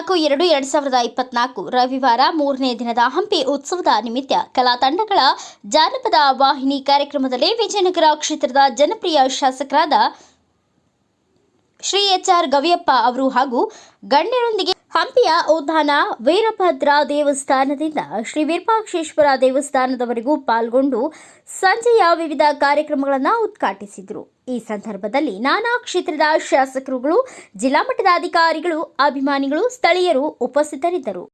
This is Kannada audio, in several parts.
ನಾಲ್ಕು ಎರಡು, ಎರಡ್ ಸಾವಿರದ ಇಪ್ಪತ್ನಾಲ್ಕು ರವಿವಾರ ಮೂರನೇ ದಿನದ ಹಂಪಿ ಉತ್ಸವದ ನಿಮಿತ್ತ ಕಲಾ ತಂಡಗಳ ಜಾನಪದ ವಾಹಿನಿ ಕಾರ್ಯಕ್ರಮದಲ್ಲಿ ವಿಜಯನಗರ ಕ್ಷೇತ್ರದ ಜನಪ್ರಿಯ ಶಾಸಕರಾದ ಶ್ರೀ ಎಚ್ ಆರ್ ಗವಿಯಪ್ಪ ಅವರು ಹಾಗೂ ಗಣ್ಯರೊಂದಿಗೆ ಹಂಪಿಯ ಉದ್ದಾನ ವೀರಭದ್ರ ದೇವಸ್ಥಾನದಿಂದ ಶ್ರೀ ವಿರೂಪಾಕ್ಷೇಶ್ವರ ದೇವಸ್ಥಾನದವರೆಗೂ ಪಾಲ್ಗೊಂಡು ಸಂಜೆಯ ವಿವಿಧ ಕಾರ್ಯಕ್ರಮಗಳನ್ನು ಉದ್ಘಾಟಿಸಿದರು. ಈ ಸಂದರ್ಭದಲ್ಲಿ ನಾನಾ ಕ್ಷೇತ್ರದ ಶಾಸಕರುಗಳು, ಜಿಲ್ಲಾ ಮಟ್ಟದ ಅಧಿಕಾರಿಗಳು, ಅಭಿಮಾನಿಗಳು, ಸ್ಥಳೀಯರು ಉಪಸ್ಥಿತರಿದ್ದರು.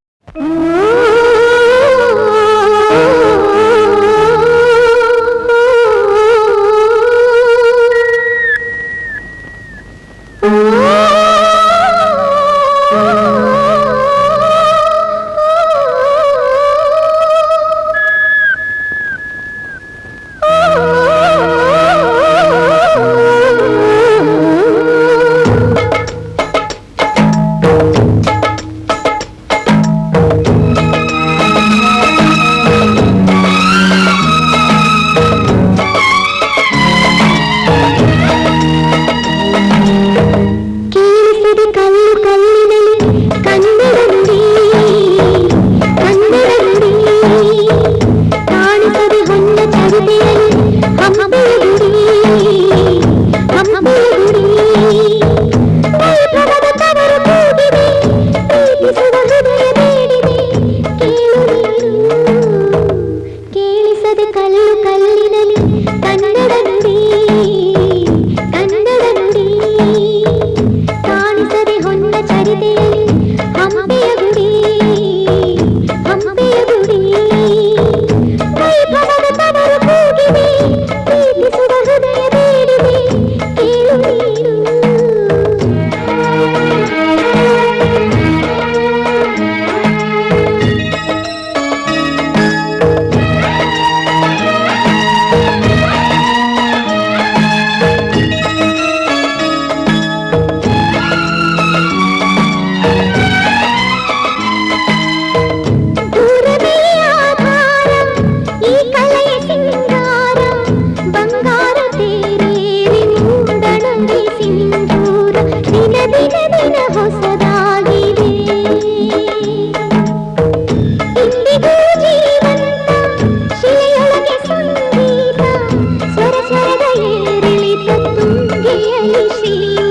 सी